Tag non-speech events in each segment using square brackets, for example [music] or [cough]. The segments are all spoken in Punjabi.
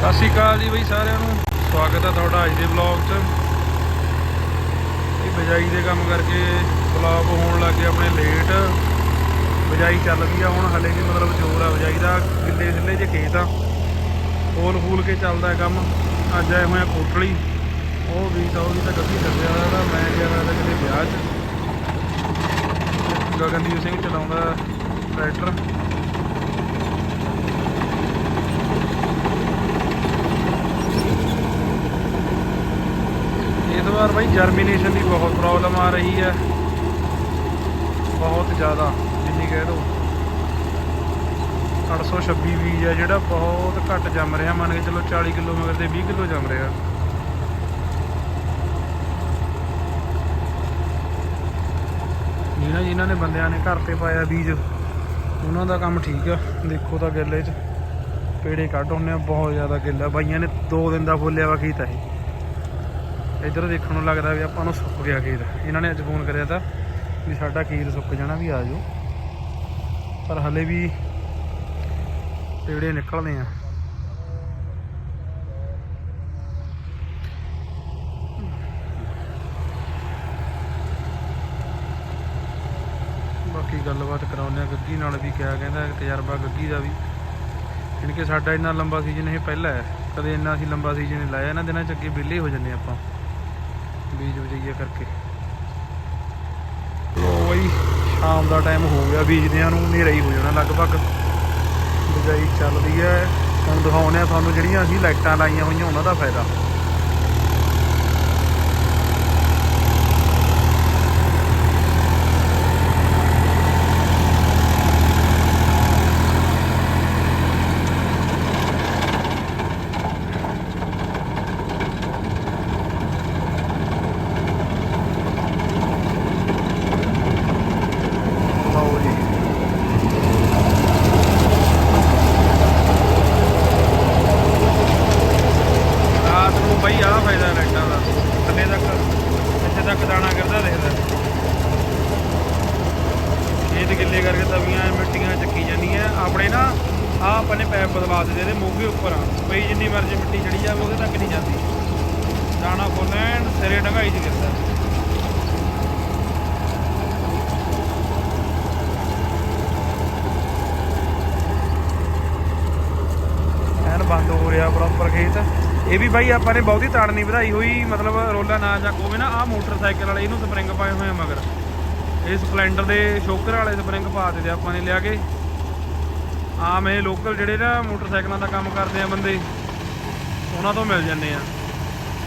ਸਤਿ ਸ਼੍ਰੀ ਅਕਾਲ ਜੀ ਬਈ ਸਾਰਿਆਂ ਨੂੰ। ਸਵਾਗਤ ਹੈ ਤੁਹਾਡਾ ਅੱਜ ਦੇ ਵਲੌਗ 'ਚ। ਇਹ ਬਿਜਾਈ ਦੇ ਕੰਮ ਕਰਕੇ ਵਲੌਗ ਹੋਣ ਲੱਗ ਗਿਆ ਆਪਣੇ ਲੇਟ ਬਿਜਾਈ ਚੱਲ ਰਹੀ ਆ ਹੁਣ, ਹਲੇ ਵੀ ਮਤਲਬ ਜ਼ੋਰ ਆ ਬਿਜਾਈ ਦਾ। ਗਿੱਲੇ ਸਿੱਲੇ ਜੇ ਖੇਤ ਆ। ਫੋਲ ਫੂਲ ਕੇ ਚੱਲਦਾ ਕੰਮ। ਅੱਜ ਆਏ ਹੋਏ ਆ ਕੋਟਲੀ। ਉਹ ਵੀ ਤਾਂ ਉਹ ਵੀ ਤਾਂ ਗੱਡੀ ਲੱਗਿਆ ਹੋਇਆ ਤਾਂ ਮੈਂ ਗਿਆ ਹੋਇਆ ਕਿਤੇ ਵਿਆਹ 'ਚ। ਗਗਨਦੀਪ ਸਿੰਘ ਚਲਾਉਂਦਾ ਟਰੈਕਟਰ। ਵਾਰ ਬਾਈ ਜਰਮੀਨੇਸ਼ਨ ਦੀ ਬਹੁਤ ਪ੍ਰੋਬਲਮ ਆ ਰਹੀ ਹੈ। ਬਹੁਤ ਜ਼ਿਆਦਾ, ਜਿੰਨੀ ਕਹਿ ਦੋ। 826 ਬੀਜ ਹੈ ਜਿਹੜਾ, ਬਹੁਤ ਘੱਟ ਜੰਮ ਰਿਹਾ। ਮੰਨ ਕੇ ਚਲੋ 40 ਕਿਲੋ ਮਗਰ ਤੇ 20 ਕਿਲੋ ਜੰਮ ਰਿਹਾ। ਜਿਹਨਾਂ ਜਿਹਨਾਂ ਨੇ ਬੰਦਿਆਂ ਨੇ ਘਰ ਤੇ ਪਾਇਆ ਬੀਜ, ਉਹਨਾਂ ਦਾ ਕੰਮ ਠੀਕ ਆ। ਦੇਖੋ ਤਾਂ ਗਿੱਲੇ 'ਚ। ਪੇੜੇ ਕੱਢ ਹੁੰਨੇ ਆ, ਬਹੁਤ ਜ਼ਿਆਦਾ ਗਿੱਲਾ ਬਾਈਆਂ ਨੇ 2 ਦਿਨ ਦਾ ਫੁੱਲਿਆ ਵਾ ਕੀਤਾ ਇਹ। ਇੱਧਰ ਦੇਖਣ ਨੂੰ ਲੱਗਦਾ ਵੀ ਆਪਾਂ ਨੂੰ ਸੁੱਕ ਗਿਆ ਖੇਤ। ਇਹਨਾਂ ਨੇ ਅੱਜ ਫੋਨ ਕਰਿਆ ਤਾਂ ਵੀ ਸਾਡਾ ਖੇਤ ਸੁੱਕ ਜਾਣਾ, ਵੀ ਆ ਜਾਓ। ਪਰ ਹਲੇ ਵੀ ਪੇੜੇ ਨਿਕਲਦੇ ਆ। ਬਾਕੀ ਗੱਲਬਾਤ ਕਰਾਉਂਦੇ ਆ ਗੱਗੀ ਨਾਲ ਵੀ ਕਿਆ ਕਹਿੰਦਾ, ਤਜਰਬਾ ਗੱਗੀ ਦਾ ਵੀ। ਜਾਣੀ ਕਿ ਸਾਡਾ ਇੰਨਾ ਲੰਬਾ ਸੀਜ਼ਨ ਇਹ ਪਹਿਲਾ ਹੈ। ਕਦੇ ਇੰਨਾ ਅਸੀਂ ਲੰਬਾ ਸੀਜ਼ਨ ਨਹੀਂ ਲਾਇਆ, ਇਹਨਾਂ ਦਿਨਾਂ ਚ ਅੱਗੇ ਵਿਹਲੇ ਹੋ ਜੰਨੇ ਆਪਾਂ। ਬੀਜ ਵਜਈਆ ਕਰਕੇ। ਲੋ ਬਈ, ਸ਼ਾਮ ਦਾ ਟਾਈਮ ਹੋ ਗਿਆ, ਬੀਜਦਿਆਂ ਨੂੰ ਹਨੇਰਾ ਹੀ ਹੋ ਜਾਣਾ ਲਗਭਗ। ਬਿਜਾਈ ਚੱਲਦੀ ਹੈ। ਹੁਣ ਦਿਖਾਉਂਦੇ ਆ ਤੁਹਾਨੂੰ ਜਿਹੜੀਆਂ ਅਸੀਂ ਲਾਈਟਾਂ ਲਾਈਆਂ ਹੋਈਆਂ, ਉਹਨਾਂ ਦਾ ਫਾਇਦਾ ਲਓ ਜੀ ਰਾਤ ਨੂੰ ਬਈ ਆਹ ਫਾਇਦਾ ਲਾਈਟਾਂ ਦਾ ਥੱਲੇ ਤੱਕ ਇੱਥੇ ਤੱਕ ਦਾਣਾ ਕਰਦਾ ਦੇਖਦਾ ਖੇਤ ਗਿੱਲੇ ਕਰਕੇ ਤਵੀਆਂ ਮਿੱਟੀਆਂ ਚੱਕੀ ਜਾਂਦੀਆਂ ਆਪਣੇ ਨਾ ਆ ਆਪਾਂ ਨੇ ਪੈਪ ਬਦਲਾ ਦਿੱਤੇ ਇਹਦੇ ਮੋਗੇ ਉੱਪਰ ਆ ਬਈ ਜਿੰਨੀ ਮਰਜ਼ੀ ਮਿੱਟੀ ਚੜੀ ਜਾਵੇ, ਉਹਦੇ ਤੱਕ ਨਹੀਂ ਜਾਂਦੀ। ਦਾਣਾ ਖੋਲਣ ਸਿਰੇ ਢਗਾਈ ਚ ਗਿਰਦਾ ਐਨ ਬੰਦ ਹੋ ਰਿਹਾ ਪ੍ਰੋਪਰ ਖੇਤ। ਇਹ ਵੀ ਬਾਈ ਆਪਾਂ ਨੇ ਬਹੁਤੀ ਤਾੜ ਨਹੀਂ ਵਧਾਈ ਹੋਈ, ਮਤਲਬ ਰੋਲਾ ਨਾ ਚੱਕ ਹੋਵੇ ਨਾ ਆ ਮੋਟਰਸਾਈਕਲ ਵਾਲੇ ਇਹਨੂੰ ਸਪਰਿੰਗ ਪਾਏ ਹੋਏ ਆ ਮਗਰ। ਇਹ ਸਪਲੈਂਡਰ ਦੇ ਸ਼ੋਕਰ ਵਾਲੇ ਸਪਰਿੰਗ ਪਾ ਦਿੱਤੇ ਆਪਾਂ ਨੇ ਲਿਆ ਕੇ। ਆਮ ਇਹ ਲੋਕਲ ਜਿਹੜੇ ਨਾ ਮੋਟਰਸਾਈਕਲਾਂ ਦਾ ਕੰਮ ਕਰਦੇ ਆ ਬੰਦੇ। ਉਹਨਾਂ ਤੋਂ ਮਿਲ ਜਾਂਦੇ ਆ।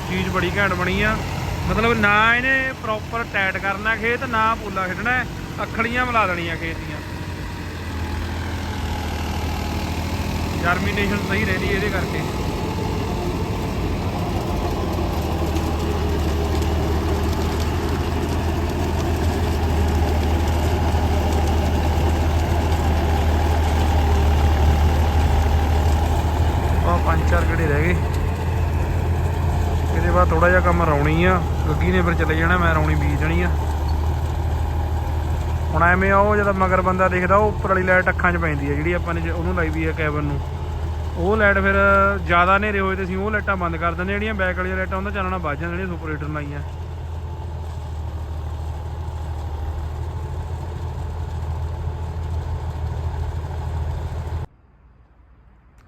ਚੀਜ਼ ਬੜੀ ਘੈਂਟ ਬਣੀ ਆ। ਮਤਲਬ ਨਾ ਇਹਨੇ ਪ੍ਰੋਪਰ ਟਾਈਟ ਕਰਨਾ ਖੇਤ ਨਾ ਪੂਲਾ ਖੇਡਣਾ ਹੈ, ਅੱਖੜੀਆਂ ਮਿਲਾ ਦੇਣੀਆਂ ਖੇਤ ਦੀਆਂ। ਜਰਮੀਨੇਸ਼ਨ ਸਹੀ ਰਹਿੰਦੀ ਇਹਦੇ ਕਰਕੇ ਆ ਪੰਜ ਚਾਰ ਗੜੇ ਰਹਿ ਗਏ ਇਹਦੇ ਬਾਅਦ ਥੋੜਾ ਜਿਹਾ ਕੰਮ ਰੌਣੀ ਆ। ਗੱਗੀ ਨੇ ਫਿਰ ਚਲੇ ਜਾਣਾ, ਮੈਂ ਰੌਣੀ ਬੀਜ ਆ। ਹੁਣ ਐਵੇਂ ਆ, ਉਹ ਜਦੋਂ ਮਗਰ ਬੰਦਾ ਦੇਖਦਾ, ਉਹ ਉੱਪਰ ਵਾਲੀ ਲਾਈਟ ਅੱਖਾਂ 'ਚ ਪੈਂਦੀ ਆ, ਜਿਹੜੀ ਆਪਾਂ ਨੇ ਉਹਨੂੰ ਲਾਈ ਵੀ ਆ ਕੈਬਨ ਨੂੰ। ਉਹ ਲਾਈਟ ਫਿਰ ਜ਼ਿਆਦਾ ਹਨੇਰੇ ਹੋਏ ਤੇ ਅਸੀਂ ਉਹ ਲਾਈਟਾਂ ਬੰਦ ਕਰ ਦਿੰਦੇ ਜਿਹੜੀਆਂ ਬੈਕ ਵਾਲੀਆਂ ਲਾਈਟਾਂ ਉਹਨਾਂ ਚੱਲਣਾ ਵੱਜ ਜਾਂਦੀਆਂ ਜਿਹੜੀਆਂ ਸੁਪਰ ਹੀਟਰ ਲਾਈਆਂ।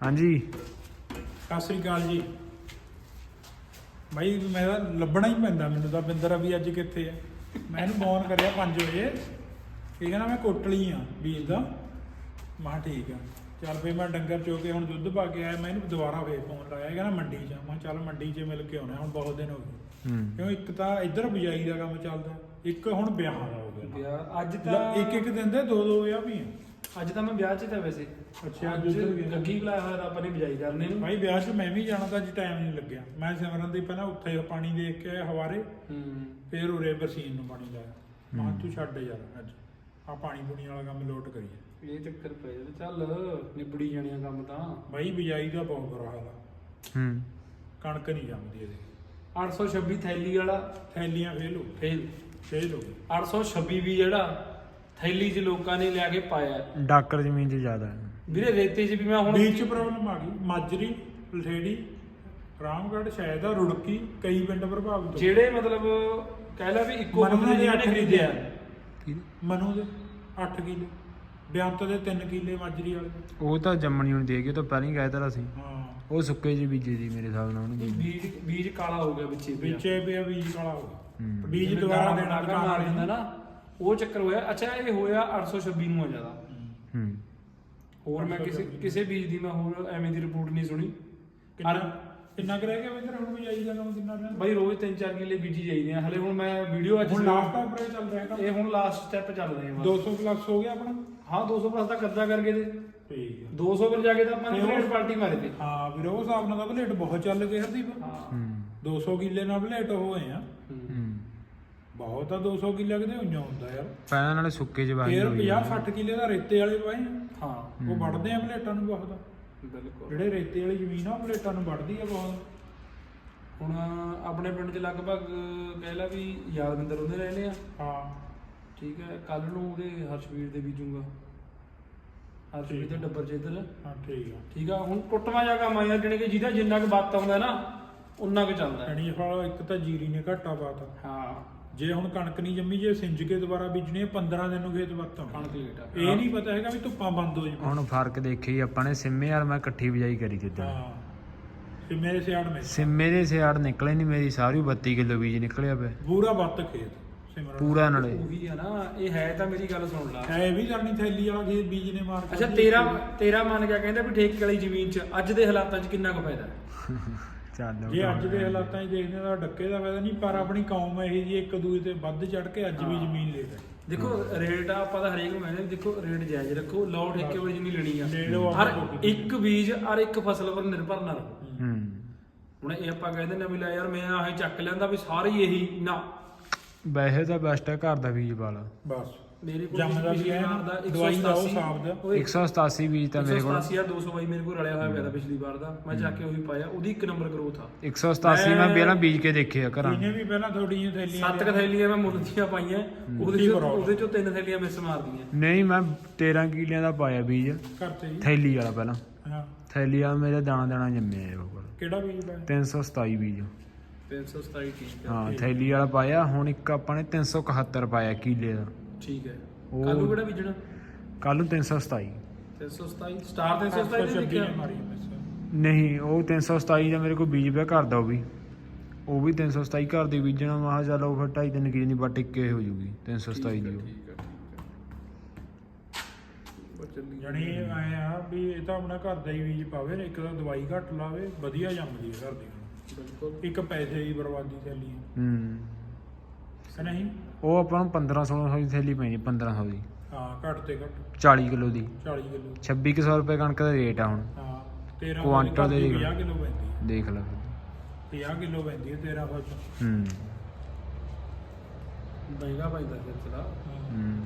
ਹਾਂਜੀ। ਸਤਿ ਸ੍ਰੀ ਅਕਾਲ ਜੀ। ਭਾਈ ਮੇਰਾ ਲੱਭਣਾ ਹੀ ਪੈਂਦਾ ਮੈਨੂੰ ਤਾਂ ਬਿੰਦਰ ਵੀ ਅੱਜ ਕਿੱਥੇ ਹੈ ਮੈਂ ਇਹਨੂੰ ਫੋਨ ਕਰਿਆ 5 ਵਜੇ। ਇਹ ਕਹਿੰਦਾ ਮੈਂ ਕੋਟਲੀ ਆ ਵੀਰ ਦਾ। ਮੈਂ ਕਿਹਾ ਠੀਕ ਆ। ਚੱਲ ਫੇ ਮੈਂ ਡੰਗਰ ਚੋ ਕੇ ਹੁਣ ਦੁੱਧ ਪਾ ਕੇ ਆਇਆ ਮੈਂ ਇਹਨੂੰ ਦੁਬਾਰਾ ਫੇਰ ਫੋਨ ਲਾਇਆ। ਕਹਿੰਦਾ ਮੰਡੀ 'ਚ ਆ। ਮੈਂ ਕਿਹਾ ਚੱਲ ਮੰਡੀ 'ਚ ਮਿਲ ਕੇ ਆਉਣਾ ਹੁਣ ਬਹੁਤ ਦਿਨ ਹੋ ਗਏ। ਹੂੰ। ਕਿਉਂ ਇੱਕ ਤਾਂ ਇੱਧਰ ਬਿਜਾਈ ਦਾ ਕੰਮ ਚੱਲਦਾ ਇੱਕ ਹੁਣ ਵਿਆਹਾਂ ਦਾ ਹੋ ਗਿਆ। ਵਿਆਹ ਅੱਜ ਤਾਂ ਇੱਕ ਇੱਕ ਦਿਨ ਦੇ ਦੋ ਦੋ ਵਿਆਹ ਵੀ ਆ। ਅੱਜ ਤਾਂ ਮੈਂ ਵਿਆਹ 'ਚ ਤਾਂ ਵੈਸੇ। ਅੱਛਾ, ਅੱਜ ਅੱਜ ਉੱਧਰ ਗਿਆ। ਗੱਗੀ ਬੁਲਾਇਆ ਹੋਇਆ ਤਾਂ ਆਪਾਂ ਨੇ ਬਿਜਾਈ ਕਰਨੇ। ਨੂੰ ਭਾਈ ਵਿਆਹ 'ਚ ਮੈਂ ਵੀ ਜਾਣਾ ਤਾਂ ਅੱਜ ਟਾਈਮ ਨਹੀਂ ਲੱਗਿਆ। ਮੈਂ ਸਿਮਰਨ ਦੀ ਪਹਿਲਾਂ ਉੱਥੇ ਪਾਣੀ ਦੇਖ ਕੇ ਆਇਆ ਹਵਾਰੇ। ਹੂੰ। ਫੇਰ ਉਰੇ ਬਰਸੀਨ ਨੂੰ ਪਾਣੀ ਲਾਇਆ। ਮੈਂ ਤੂੰ ਛੱਡ ਯਾਰ ਅੱਜ। ਆ ਪਾਣੀ ਪੂਣੀ ਵਾਲਾ ਕੰਮ ਲੋਟ ਕਰੀਏ। ਇਹ ਚੱਕਰ ਪੈ ਜਾਂਦਾ। ਚੱਲ ਨਿਬੜੀ ਜਾਣੀਆਂ ਕੰਮ ਤਾਂ। ਬਾਈ ਬਿਜਾਈ ਦਾ ਬਹੁਤ ਬੁਰਾ ਹਾਲ ਆ। ਹੂੰ। ਕਣਕ ਨਹੀਂ ਜੰਮਦੀ ਇਹਦੇ। 826 ਥੈਲੀ ਵਾਲਾ। ਥੈਲੀਆਂ ਫੇਲ ਹੋ ਫੇਲ। ਫੇਲ ਹੋ ਗਈ 826 ਵੀ ਜਿਹੜਾ ਥੈਲੀ 'ਚ ਲੋਕਾਂ ਨੇ ਲਿਆ ਕੇ ਪਾਇਆ। ਡਾਕਰ ਜ਼ਮੀਨ 'ਚ ਜ਼ਿਆਦਾ ਹੈ। ਵੀਰੇ ਰੇਤੇ 'ਚ ਵੀ ਮੈਂ ਹੁਣ ਬੀਜ ਚ ਪ੍ਰੋਬਲਮ ਆ ਗਈ। ਮਾਜਰੀ ਲਠੇੜੀ ਰਾਮਗੜ੍ਹ ਸ਼ਾਇਦ ਆ ਰੁੜਕੀ ਕਈ ਪਿੰਡ ਪ੍ਰਭਾਵਿਤ ਹੋਏ। ਜਿਹੜੇ ਮਤਲਬ ਕਹਿ ਲਾ ਵੀ ਇੱਕੋ ਮਨੂ ਬੰਦੇ ਅੱਠ ਨੇ ਖਰੀਦਿਆ। ਕੀ? ਮਨੂ ਦੇ 8 ਕਿੱਲੇ। ਬਿਆੰਤ ਦੇ 3 ਕਿੱਲੇ ਮਾਜਰੀ ਵਾਲੇ। ਦੇ। ਉਹ ਤਾਂ ਜੰਮਣੀ ਹੁਣ ਦੇ ਗਏ ਤਾਂ ਪਹਿਲਾਂ ਹੀ ਕਹਿ ਤਾ ਸੀ। ਹਾਂ। ਉਹ ਸੁੱਕੇ ਜੀ ਬੀਜੇ ਦੀ ਮੇਰੇ ਹਿਸਾਬ ਨਾਲ ਉਹਨੂੰ ਬੀਜ। ਬੀਜ ਕਾਲਾ ਹੋ ਗਿਆ ਵਿੱਚੇ ਪਿਆ। ਵਿੱਚੇ ਪਿਆ ਬੀਜ ਕਾਲਾ ਹੋ ਗਿਆ। ਹੂੰ। ਬੀਜ ਦੁਬਾਰਾ ਦੇਣਾ ਕੇ ਮਾਰ ਦਿੰਦਾ ਨਾ। ਉਹ ਚੱਕਰ ਹੋਇਆ ਅੱਛਾ ਇਹ ਹੋਇਆ 826 ਨੂੰ ਜ਼ਿਆਦਾ। ਹੂੰ। ਹੋਰ ਮੈਂ ਕਿਸੇ ਕਿਸੇ ਬੀਜ ਦੀ ਮੈਂ ਹੋਰ ਐਵੇਂ ਦੀ ਰਿਪੋਰਟ ਨਹੀਂ ਸੁਣੀ। ਕਿੰਨਾ ਕਿੰਨਾ ਕੁ ਰਹਿ ਗਿਆ ਵਿੰਦਰ ਹੁਣ ਵੀ ਜਾਈਦਾ ਕੰਮ ਕਿੰਨਾ ਰਹਿ ਬਾਈ ਰੋਜ਼ 3-4 ਕਿੱਲੇ ਬੀਜੀ ਜਾਈਦੇ ਆ। ਹਲੇ ਹੁਣ ਮੈਂ ਵੀਡੀਓ ਅੱਜ ਹੁਣ ਲਾਸਟ ਆਪਰੇ ਚੱਲ ਰਿਹਾ ਇਹ ਹੁਣ ਲਾਸਟ ਸਟੈਪ ਚੱਲ ਰਹੇ ਆ 200 ਪਲੱਸ ਹੋ ਗਿਆ ਆਪਣਾ? ਹਾਂ 200 ਪਲੱਸ ਦਾ ਕਰਜ਼ਾ ਕਰਕੇ ਤੇ। ਠੀਕ ਹੈ 200 ਪਰ ਜਾ ਕੇ ਤਾਂ ਆਪਾਂ ਨੇ ਪਲੇਟ ਪਾਰਟੀ ਮਾਰੇ ਤੇ ਹਾਂ ਵੀਰ ਉਹ ਹਿਸਾਬ ਨਾਲ ਤਾਂ ਬਲੇਟ ਬਹੁਤ ਚੱਲ ਗਏ ਹਰਦੀਪ। ਹਾਂ। ਹੂੰ। 200 ਕਿੱਲੇ ਨਾਲ ਬਲੇਟ ਹੋਏ ਆ। ਬਹੁਤ ਆ 200 ਕਿੱਲੇ ਕਿਤੇ ਉਈਆਂ ਹੁੰਦਾ ਯਾਰ। ਪਹਿਲਾਂ ਨਾਲੇ ਸੁੱਕੇ ਵਾਹੀ ਫੇਰ ਹੋਈ 50 60 ਕਿੱਲੇ ਦਾ ਰੇਤੇ ਵਾਲੇ ਪਾਏ। ਹਾਂ। ਉਹ ਵੜਦੇ ਆ ਬਲੇਟਾਂ ਨੂੰ ਬਹੁਤ। ਬਿਲਕੁਲ। ਜਿਹੜੇ ਰੇਤੇ ਵਾਲੀ ਜ਼ਮੀਨ ਆ ਉਹ ਬਲੇਟਾਂ ਨੂੰ ਵੜਦੀ ਆ ਬਹੁਤ। ਹੁਣ ਆਪਣੇ ਪਿੰਡ 'ਚ ਲਗਭਗ ਕਹਿ ਲਾ ਵੀ ਯਾਦਵਿੰਦਰ ਉਹਦੇ ਰਹਿੰਦੇ ਆ। ਹਾਂ। ਠੀਕ ਹੈ ਕੱਲ ਨੂੰ ਉਹਦੇ ਹਰਸ਼ਵੀਰ ਦੇ ਬੀਜੂਗਾ। ਹਰਸ਼ਵੀਰ ਦੇ ਡੱਬਰ 'ਚ ਇੱਧਰ। ਹਾਂ ਠੀਕ ਆ। ਠੀਕ ਆ ਹੁਣ ਟੁੱਟਵਾ ਜਾ ਕੰਮ ਆਇਆ ਜਾਣੀ ਕਿ ਜਿਹਦਾ ਜਿੰਨਾ ਕੁ ਬੱਤ ਆਉਂਦਾ ਨਾ ਉਨਾ ਕੁ ਚੱਲਦਾ। ਹੈ। ਕਣੀ ਫਲ ਇੱਕ ਤਾਂ ਜੀਰੀ ਨੇ ਘਾਟਾ ਪਾਤਾ। ਹਾਂ। ਜੇ ਹੁਣ ਕਣਕ ਨਹੀਂ ਜੰਮੀ ਜੇ ਸਿੰਜ ਕੇ ਦੁਬਾਰਾ ਬੀਜਣੀ ਆ, 15 ਦਿਨ ਨੂੰ ਖੇਤ ਆਉਣਾ ਕਣਕ ਲੇਟ ਆ। ਇਹ ਨਹੀਂ ਪਤਾ ਹੈਗਾ ਵੀ ਧੁੱਪਾਂ ਬੰਦ ਹੋ ਜਾਣ ਹੁਣ ਫ਼ਰਕ ਦੇਖੀ ਆਪਾਂ ਨੇ ਸਿੰਮੇ ਯਾਰ ਮੈਂ ਇਕੱਠੀ ਬਿਜਾਈ ਕਰੀ ਜਿੱਦਾਂ ਹਾਂ। ਤੇ ਮੇਰੇ ਸਿਆੜ ਮੇ ਸਿੰਮੇ ਦੇ ਸਿਆੜ ਨਿਕਲੇ ਨਹੀਂ ਮੇਰੀ ਸਾਰੀ 32 ਕਿਲੋ ਬੀਜ ਨਿਕਲਿਆ ਪਿਆ। ਪੂਰਾ ਵੱਤ ਖੇਤ ਸਿਮਰਨ। ਪੂਰਾ ਨਾਲੇ। ਉਹੀ ਆ ਨਾ ਇਹ ਹੈ ਤਾਂ ਮੇਰੀ ਗੱਲ ਸੁਣ ਲਾ। ਹੈ ਵੀ ਕਰਨੀ ਥੈਲੀ ਵਾਲਾ ਖੇਤ ਬੀਜ ਨੇ ਮਾਰ ਕੇ ਅੱਛਾ ਤੇਰਾ ਤੇਰਾ ਮਨ ਕਿਆ ਕਹਿੰਦਾ ਵੀ ਠੇਕੇ ਵਾਲੀ ਜ਼ਮੀਨ 'ਚ ਅੱਜ ਦੇ ਹਾਲਾਤਾਂ 'ਚ ਕਿੰਨਾ ਕੁ ਫਾਇਦਾ? ਹੈ? [laughs] ਚੱਲ ਜੇ ਅੱਜ ਦੇ ਹਾਲਾਤਾਂ 'ਚ ਦੇਖਦੇ ਤਾਂ ਡੱਕੇ ਦਾ ਫਾਇਦਾ ਨਹੀਂ ਪਰ ਆਪਣੀ ਕੌਮ ਇਹ ਜੀ ਇੱਕ ਦੂਜੇ ਤੇ ਵੱਧ ਚੜ ਕੇ ਅੱਜ ਵੀ ਜ਼ਮੀਨ ਲੈ ਰਹੀ ਦੇਖੋ ਰੇਟ ਆ ਆਪਾਂ ਤਾਂ ਹਰੇਕ ਨੂੰ ਕਹਿੰਦੇ ਦੇਖੋ ਰੇਟ ਜਾਇਜ਼ ਰੱਖੋ ਲਓ ਠੇਕੇ ਵਾਲੀ ਜਿੰਨੀ ਲੈਣੀ ਆ। ਹਰ ਇੱਕ ਬੀਜ ਹਰ ਇੱਕ ਫਸਲ ਪਰ ਨਿਰਭਰ ਨਾ ਰਹੋ ਹੂੰ। ਹੁਣ ਇਹ ਆਪਾਂ ਕਹਿੰਦੇ ਨੇ ਵੀ ਲੈ ਯਾਰ ਮੈਂ ਆਹ ਚੱਕ ਲੈਂਦਾ ਵੀ ਸਾਰੇ ਹੀ ਇਹੀ ਨਾ। ਵੈਸੇ ਤਾਂ ਬੈਸਟ ਹੈ ਘਰ ਦਾ ਬੀਜ ਵਾਲਾ। ਬਸ। ਮੇਰੇ ਕੋਲ ਜੰਮਦਾ ਵੀ ਪਿਛਲੀ ਹੈ, ਵਾਰ ਦਾ ਦਵਾਈ ਦਾ ਉਹ 187 ਹਿਸਾਬ ਦਾ। ਓਏ, 187 ਬੀਜ ਤਾਂ ਮੇਰੇ ਕੋਲ। 187 ਆ 200 ਬਾਈ ਮੇਰੇ ਕੋਲ ਰਲਿਆ ਹੋਇਆ ਪਿਆ ਪਿਛਲੀ ਵਾਰ ਦਾ। ਮੈਂ ਜਾ ਕੇ ਉਹੀ ਪਾਇਆ ਉਹਦੀ ਇੱਕ ਨੰਬਰ ਗਰੋਥ ਆ। 187 ਮੈਂ ਪਹਿਲਾਂ ਬੀਜ ਕੇ ਦੇਖਿਆ ਘਰਾਂ ਇਹਨੇ ਵੀ ਪਹਿਲਾਂ ਥੋੜੀਆਂ ਥੈਲੀਆਂ ਸੱਤ ਕੁ ਥੈਲੀਆਂ ਮੈਂ ਮੁੱਲ ਦੀਆਂ ਪਾਈਆਂ ਉਹਦੇ ਚੋਂ? ਉਹਦੇ ਚੋਂ ਤਿੰਨ ਥੈਲੀਆਂ ਮਿਸ ਮਾਰਦੀਆਂ। ਨਹੀਂ ਮੈਂ 13 ਕਿਲਿਆਂ ਦਾ ਪਾਇਆ ਬੀਜ। ਕਰਤੇ ਜੀ ਥੈਲੀ ਵਾਲਾ ਪਹਿਲਾਂ। ਹਾਂ। ਥੈਲੀ ਵਾਲਾ ਮੇਰੇ ਦਾਣਾ ਦਾਣਾ ਜੰਮਿਆ ਉਹ ਕੋਲ। ਕਿਹੜਾ ਬੀਜ ਪਾਇਆ? 327 ਬੀਜ। 327 ਠੀਕ ਹੈ ਹਾਂ ਥੈਲੀ ਵਾਲਾ ਪਾਇਆ ਹੁਣ ਇੱਕ ਆਪਾਂ ਨੇ 371 ਪਾਇਆ ਕਿਲੇ ਦਾ। ਠੀਕ ਹੈ। ਉਹ- ਕੱਲੂ ਕਿਹੜਾ ਬੀਜਣਾ? ਕੱਲ ਨੂੰ 327 327 ਸਟਾਰ 327 ਦੇ 126 ਦੇਖਿਆ? ਨੇ ਮਾਰੀ ਨਹੀਂ ਉਹ 327 ਦਾ ਮੇਰੇ ਕੋਲ ਬੀਜ ਪਿਆ ਘਰ ਦਾ ਉਹ ਵੀ। ਉਹ ਵੀ 327 ਘਰ ਦੇ ਬੀਜਣਾ। ਮੈਂ ਕਿਹਾ ਚੱਲ ਉਹ ਫਿਰ 2.5 3 ਕਿਲੇ ਦੀ ਬੱਟ ਇੱਕੇ ਹੋ ਜੂਗੀ 327 ਦੀ ਉਹ। ਠੀਕ ਹੈ ਠੀਕ ਹੈ ਉਹ ਚੱਲੀ ਜਣੀ ਆਏ ਆ ਵੀ ਇਹ ਤਾਂ ਆਪਣਾ ਘਰ ਦਾ ਹੀ ਬੀਜ ਪਾਵੇ ਇੱਕ ਤਾਂ ਦਵਾਈ ਘੱਟ ਲਾਵੇ ਵਧੀਆ ਜੰਮਦੀ ਹੈ ਘਰ ਦੀ। ਬਿਲਕੁਲ। ਇੱਕ ਪੈਸੇ ਦੀ ਬਰਬਾਦੀ ਹੈ। ਹੂੰ। ਕਿ ਨਹੀਂ? ਉਹ ਆਪਾਂ ਨੂੰ 1500 1600 ਦੀ ਥੈਲੀ ਪੈਣੀ 1500 ਦੀ। ਹਾਂ ਘੱਟ ਤੇ ਘੱਟ। 40 ਕਿਲੋ ਦੀ। 40 ਕਿਲੋ। 2600 ਰੁਪਏ ਕਣਕ ਦਾ ਰੇਟ ਆ ਹੁਣ। ਹਾਂ 13 ਕੁਆਂਟਲ ਦੇ 50 ਕਿਲੋ ਪੈਂਦੀ ਹੈ। ਦੇਖ ਲੈ 50 ਕਿਲੋ ਪੈਂਦੀ ਹੈ 1300 ਚ। ਹੂੰ। ਮਹਿੰਗਾ ਪੈਂਦਾ ਫਿਰ ਤੇਰਾ। ਹੂੰ।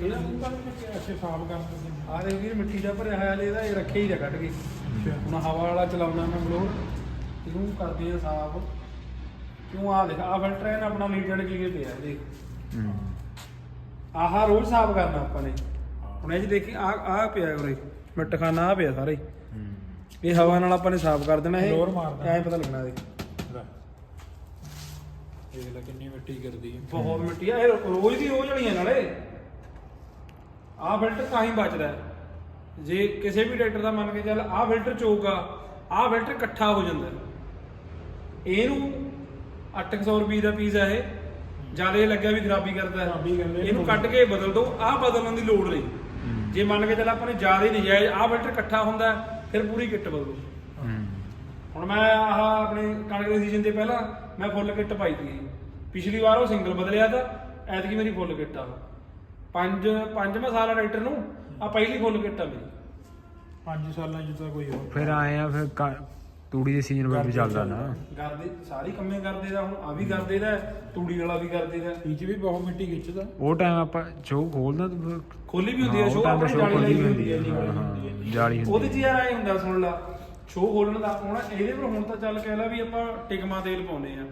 ਇਹਦਾ ਮੁੰਡਾ ਵੀ ਕਿ ਅੱਛੇ ਸਾਫ਼ ਕਰਨ ਦੇ ਆ ਦੇਖ ਵੀਰ ਮਿੱਟੀ ਦਾ ਭਰਿਆ ਹੋਇਆ ਲੈ ਇਹਦਾ ਇਹ ਰੱਖੇ ਹੀ ਜਾ ਕੱਢ ਕੇ। ਅੱਛਾ। ਹੁਣ ਹਵਾ ਵਾਲਾ ਚਲਾਉਣਾ ਮੈਂ ਬਲੋਰ ਇਹਨੂੰ ਕਰਦੇ ਆ ਸਾਫ਼। ਕਿਉਂ ਆ ਦੇਖ ਆ ਫਿਲਟਰ ਹੈ ਨਾ ਆਪਣਾ ਲੀਟਰ ਕੀ ਪਿਆ ਦੇਖ ਆਹ ਰੋਜ਼ ਸਾਫ਼ ਕਰਨਾ ਆਪਾਂ ਨੇ। ਹੁਣ ਇਹ 'ਚ ਦੇਖੀ ਆ ਆ ਪਿਆ ਉਰੇ ਮਿੱਟਖਾਨਾ ਆ ਪਿਆ ਸਾਰਾ ਇਹ ਹਵਾ ਨਾਲ ਆਪਾਂ ਨੇ ਸਾਫ਼ ਕਰ ਦੇਣਾ ਇਹ ਫਲੋਰ ਮਾਰਦਾ। ਐਂ ਪਤਾ ਲੱਗਣਾ ਲੈ। ਦੇਖ ਲੈ ਕਿੰਨੀ ਮਿੱਟੀ ਕਰਦੀ ਹੈ ਬਹੁਤ ਮਿੱਟੀ ਆ ਇਹ ਰੋਜ਼ ਦੀ ਰੋਜ਼ ਵਾਲੀਆਂ ਨਾਲੇ ਆਹ ਫਿਲਟਰ ਤਾਂ ਹੀ ਬਚਦਾ ਹੈ। ਜੇ ਕਿਸੇ ਵੀ ਟਰੈਕਟਰ ਦਾ ਮੰਨ ਕੇ ਚੱਲ ਆਹ ਫਿਲਟਰ ਚੋਕ ਆ ਫਿਲਟਰ ਇਕੱਠਾ ਹੋ ਜਾਂਦਾ ਹੈ। ਇਹਨੂੰ 800 ਰੁਪਏ ਦਾ ਪੀਸ ਆ ਇਹ। ਜ਼ਿਆਦਾ ਲੱਗਿਆ ਵੀ ਖਰਾਬੀ ਕਰਦਾ ਹੈ। ਖਰਾਬੀ ਕਰਦੇ ਆ। ਇਹਨੂੰ ਕੱਢ ਕੇ ਬਦਲ ਦਿਓ ਆਹ ਬਦਲਣ ਦੀ ਲੋੜ ਨਹੀਂ। ਜੇ ਮੰਨ ਕੇ ਚੱਲ ਆਪਾਂ ਨੇ ਜ਼ਿਆਦਾ ਹੀ ਨਜਾਇਜ਼ ਆਹ ਫਿਲਟਰ ਇਕੱਠਾ ਹੁੰਦਾ ਹੈ, ਫਿਰ ਪੂਰੀ ਕਿੱਟ ਬਦਲੋ। ਹੂੰ। ਹੁਣ ਮੈਂ ਆਹ ਆਪਣੇ ਕਣਕ ਦੇ ਸੀਜ਼ਨ ਤੇ ਪਹਿਲਾਂ ਮੈਂ ਫੁੱਲ ਕਿੱਟ ਪਾਈ ਸੀ। ਪਿਛਲੀ ਵਾਰ ਉਹ ਸਿੰਗਲ ਬਦਲਿਆ ਤਾਂ ਐਤਕੀ ਮੇਰੀ ਫੁੱਲ ਕਿੱਟ ਆ ਪੰਜ ਪੰਜਵਾਂ ਸਾਲ ਆ ਟਰੈਕਟਰ ਨੂੰ ਆ ਪਹਿਲੀ ਫੁੱਲ ਕਿੱਟ ਆ ਮੇਰੀ। 5 ਸਾਲਾਂ ਤਾਂ ਕੋਈ ਹੋਰ। ਫਿਰ ਆਏ ਆ ਫਿਰ ਕ- ਤੂੜੀ ਦੇ ਸੀਜ਼ਨ ਵਿੱਚ ਵੀ ਚੱਲਦਾ ਨਾ। ਕਰਦੇ ਸਾਰੀ ਕੰਮੇ ਕਰਦੇ ਦਾ ਹੁਣ ਆ ਵੀ ਕਰਦੇ ਦਾ ਤੂੜੀ ਵਾਲਾ ਵੀ ਕਰਦੇ ਦਾ। ਇਹ ਚ ਵੀ ਬਹੁਤ ਮਿੱਟੀ ਖਿੱਚਦਾ। ਉਹ ਟਾਈਮ ਆਪਾਂ ਸ਼ੋਅ ਖੋਲਦਾ ਖੋਲੀ ਵੀ ਹੁੰਦੀ ਹੈ ਸ਼ੋਅ ਆਪਣੀ ਜਾਲੀ ਲਾਈ ਹੁੰਦੀ ਹੈ। ਜੀ ਜਾਲੀ ਹੁੰਦੀ ਉਹਦੇ ਚ ਯਾਰ ਆਏ ਹੁੰਦਾ ਸੁਣ ਲਾ ਸ਼ੋਅ ਖੋਲਣ ਦਾ ਹੁਣ ਇਹਦੇ ਪਰ ਹੁਣ ਤਾਂ ਚੱਲ ਕਹਿ ਲਾ ਵੀ ਆਪਾਂ ਟਿਕਮਾ ਤੇਲ ਪਾਉਨੇ ਆ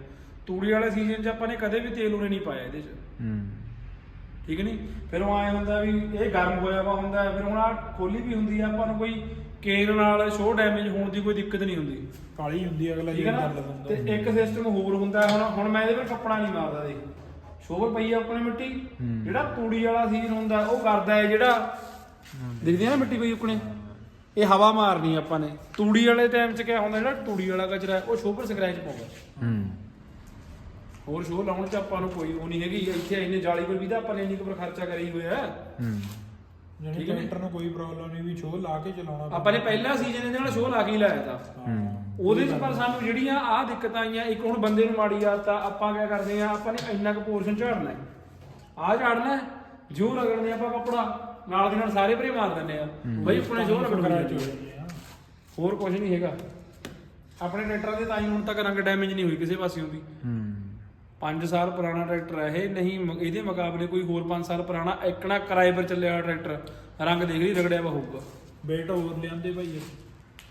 ਤੂੜੀ ਵਾਲੇ ਸੀਜ਼ਨ 'ਚ ਆਪਾਂ ਨੇ ਕਦੇ ਵੀ ਤੇਲ ਉਹਨੇ ਨਹੀਂ ਪਾਇਆ ਇਹਦੇ 'ਚ। ਹੂੰ। ਠੀਕ ਨਹੀਂ? ਫਿਰ ਉਹ ਆਏ ਹੁੰਦਾ ਵੀ ਇਹ ਗਰਮ ਹੋਇਆ ਵਾ ਹੁੰਦਾ ਫਿਰ ਹੁਣ ਆ ਖੋਲੀ ਵੀ ਹੁੰਦੀ ਆ ਆਪਾਂ ਨੂੰ ਕੋਈ ਕੇਨ ਨਾਲ ਸ਼ੋ ਡੈਮੇਜ ਹੋਣ ਦੀ ਕੋਈ ਦਿੱਕਤ ਨਹੀਂ ਹੁੰਦੀ। ਕਾਲੀ ਹੁੰਦੀ ਆ, ਅਗਲਾ ਠੀਕ ਹੈ ਜੀ ਨਾ? ਕਰ ਦਿੰਦਾ ਤੇ ਇੱਕ ਸਿਸਟਮ ਹੋਰ ਹੁੰਦਾ ਹੁਣ ਹੁਣ ਮੈਂ ਇਹਦੇ ਵਿੱਚ ਕੱਪੜਾ ਨਹੀਂ ਮਾਰਦਾ ਦੇਖ। ਸ਼ੋਰ ਪਈ ਆ ਆਪਣੀ ਮਿੱਟੀ। ਜਿਹੜਾ ਤੂੜੀ ਵਾਲਾ ਸੀਨ ਹੁੰਦਾ ਉਹ ਕਰਦਾ ਹੈ ਜਿਹੜਾ ਦਿਖਦੀ ਆ ਨਾ ਮਿੱਟੀ ਪਈ ਆਪਣੇ। ਇਹ ਹਵਾ ਮਾਰਨੀ ਆਪਾਂ ਨੇ। ਤੂੜੀ ਵਾਲੇ ਟਾਈਮ 'ਚ ਕਿਆ ਹੁੰਦਾ ਜਿਹੜਾ ਤੂੜੀ ਵਾਲਾ ਕਚਰਾ ਹੈ, ਉਹ ਸ਼ੋਪਰ ਸਕ੍ਰੈਚ ਪਾਉਂਦਾ। ਹੂੰ। ਹੋਰ ਸ਼ੋਅ ਲਾਉਣ 'ਚ ਆਪਾਂ ਨੂੰ ਕੋਈ ਉਹ ਨਹੀਂ ਹੈਗੀ ਇੱਥੇ ਇੰਨੇ ਜਾਲੀ ਪਰ ਵੀ ਤਾਂ ਆਪਾਂ ਨੇ ਇੰਨੀ ਕੁ ਪਰ ਖਰਚਾ ਕਰੀ ਹੋਇਆ। ਹੈ। ਠੀਕ ਹੈ ਟਰੈਕਟਰ ਨੂੰ ਕੋਈ ਪ੍ਰੋਬਲਮ ਨਹੀਂ ਵੀ ਸ਼ੋਅ ਲਾ ਕੇ ਚਲਾਉਣਾ ਆਪਾਂ ਨੇ ਪਹਿਲਾ ਸੀਜ਼ਨ ਇਹਦੇ ਨਾਲ ਸ਼ੋਅ ਲਾ ਕੇ ਹੀ ਲਾਇਆ ਤਾ। ਹੂੰ। ਉਹਦੇ 'ਚ ਪਰ ਸਾਨੂੰ ਜਿਹੜੀਆਂ ਆਹ ਦਿੱਕਤਾਂ ਆਈਆਂ ਇੱਕ ਹੁਣ ਬੰਦੇ ਨੂੰ ਮਾੜੀ ਆਦਤ ਆ ਆਪਾਂ ਕਿਆ ਕਰਦੇ ਆ ਆਪਾਂ ਨੇ ਇੰਨਾ ਕੁ ਪੋਰਸ਼ਨ ਝਾੜਨਾ ਹੈ। ਆਹ ਝਾੜਨਾ ਹੈ ਜੋ ਰਗੜਨੇ ਆਪਾਂ ਕੱਪੜਾ ਨਾਲ ਦੇ ਨਾਲ ਸਾਰੇ ਭਰੇ ਮਾਰ ਦਿੰਦੇ ਆ। ਬਈ ਆਪਣੇ ਜੋ ਰਗੜ ਕਰਾਚ ਜਾਂਦੇ ਹੋ ਆ। ਜਾਂਦੀ ਆ। ਹੋਰ ਕੁਝ ਨਹੀਂ ਹੈਗਾ। ਆਪਣੇ ਟਰੈਕਟਰਾਂ ਦੇ ਤਾਂ ਹੀ ਹੁਣ ਤੱਕ ਰੰਗ ਡੈਮੇਜ ਨਹੀਂ ਹੋਈ ਕਿਸੇ ਪਾਸਿਓਂ ਵੀ। 5 ਸਾਲ ਪੁਰਾਣਾ ਟਰੈਕਟਰ ਹੈ ਇਹ ਨਹੀਂ ਮ- ਇਹਦੇ ਮੁਕਾਬਲੇ ਕੋਈ ਹੋਰ 5 ਸਾਲ ਪੁਰਾਣਾ ਇੱਕਣਾ ਕਿਰਾਏ ਪਰ ਚੱਲਿਆ ਹੋਇਆ ਟਰੈਕਟਰ ਰੰਗ ਦੇਖ ਲਈ ਰਗੜਿਆ ਵਾ ਹੋਊਗਾ। ਵੇਟ ਹੋਰ ਲਿਆਂਦੇ ਭਾਈ।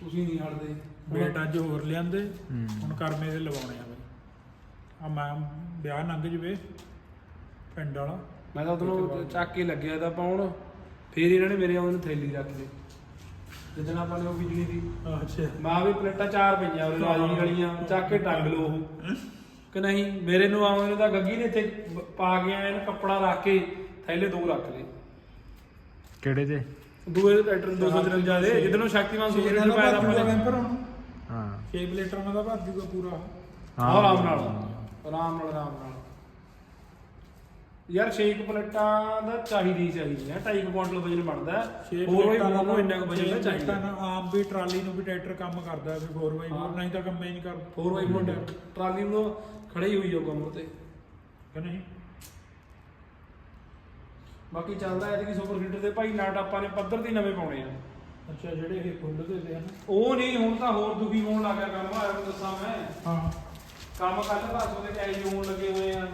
ਤੁਸੀਂ ਨਹੀਂ ਹਟਦੇ। ਵੇਟ ਅੱਜ ਹੋਰ ਲਿਆਂਦੇ ਹੁਣ ਕਰਮੇ ਦੇ ਲਵਾਉਣੇ ਆ ਬਈ। ਆ ਮੈਂ ਵਿਆਹ ਲੰਘ ਜਵੇ ਪਿੰਡ ਵਾਲਾ। ਮੈਂ ਤਾਂ ਉਦੋਂ ਚੱਕ ਕੇ ਲੱਗਿਆ ਤਾਂ ਪਾਉਣ ਫਿਰ ਇਹਨਾਂ ਨੇ ਮੇਰੇ ਆਉਣ ਨੂੰ ਥੈਲੀ ਰੱਖ ਲਈ। ਜਿੱਦਣ ਆਪਾਂ ਨੇ ਉਹ ਬਿਜਲੀ ਦੀ ਅੱਛਾ। ਮਾਂ ਵੀ ਪਲੇਟਾਂ ਚਾਰ ਪਈਆਂ ਉਹਦੇ ਰਾਜਨੀ ਗਲੀਆਂ ਚੱਕ ਕੇ ਟੰਗ ਲਓ ਉਹ। ਕਿ ਨਹੀਂ ਮੇਰੇ ਨੂੰ ਆਉਣ ਨੂੰ ਤਾਂ ਗੱਗੀ ਨੇ ਇੱਥੇ ਬ- ਪਾ ਗਿਆ ਇਹਨੂੰ ਕੱਪੜਾ ਰੱਖ ਕੇ ਥੈਲੇ ਦੋ ਰੱਖ ਲਏ। ਕਿਹੜੇ ਤੇ ਦੂਏ ਟਰੈਕਟਰ 254 ਦੇ ਜਿੱਦਣ ਉਹ ਸ਼ਕਤੀਮਾਨ ਸੁਪਰ ਹੀਟਰ ਪਾਇਆ ਆਪਾਂ ਨੇ ਹੁਣ ਹਾਂ। 6 ਲੀਟਰ ਉਹਨਾਂ ਦਾ ਭਰ ਜੂਗਾ ਪੂਰਾ। ਆਰਾਮ ਨਾਲ। ਆਰਾਮ ਨਾਲ ਆਰਾਮ ਨਾਲ। ਯਾਰ ਸ਼ੇਕ ਪਲੇਟਾਂ ਦਾ ਚਾਹੀਦੀ ਹੀ ਚਾਹੀਦੀ ਹੈ 2.5 ਕੁਇੰਟਲ ਵਜਨ ਬਣਦਾ ਹੋਰ ਵੀ ਬਹੁਤ ਇੰਨਾ ਕੁ ਵਜਨ ਦਾ ਚਾਹੀਦਾ। ਨਾਲ ਆਮ ਵੀ ਟਰਾਲੀ ਨੂੰ ਵੀ ਟਰੈਕਟਰ ਕੰਮ ਕਰਦਾ ਵੀ 4x4 ਨਹੀਂ ਤਾਂ ਕੰਮ ਹੀ ਨਹੀਂ ਕਰਦਾ। 4x4 ਟਰਾਲੀ ਨੂੰ ਖੜੇ ਹੀ ਹੋਈ ਜਾਊਗਾ ਮੂੰਹ ਤੇ। ਕਿ ਨਹੀਂ? ਬਾਕੀ ਚੱਲਦਾ ਹੈ ਕਿ ਸੁਪਰ ਹੀਟਰ ਦੇ ਭਾਈ ਨਾਟ ਆਪਾਂ ਨੇ ਪੱਧਰ ਦੀ ਨਵੇਂ ਪਾਉਣੇ ਆ। ਅੱਛਾ ਜਿਹੜੇ ਇਹ ਫੁੱਲ ਦੇ ਦੇ ਹਨ ਉਹ ਨਹੀਂ ਹੁਣ ਤਾਂ ਹੋਰ ਦੁਖੀ ਹੋਣ ਲੱਗ ਕੰਮ। ਆ ਦੱਸਾਂ ਮੈਂ। ਹਾਂ। ਕੰਮ ਕੱਲ ਪਾਸੋਂ ਦੇ ਕੈਰੀ ਹੋਣ ਲੱਗੇ ਹੋਏ ਆ।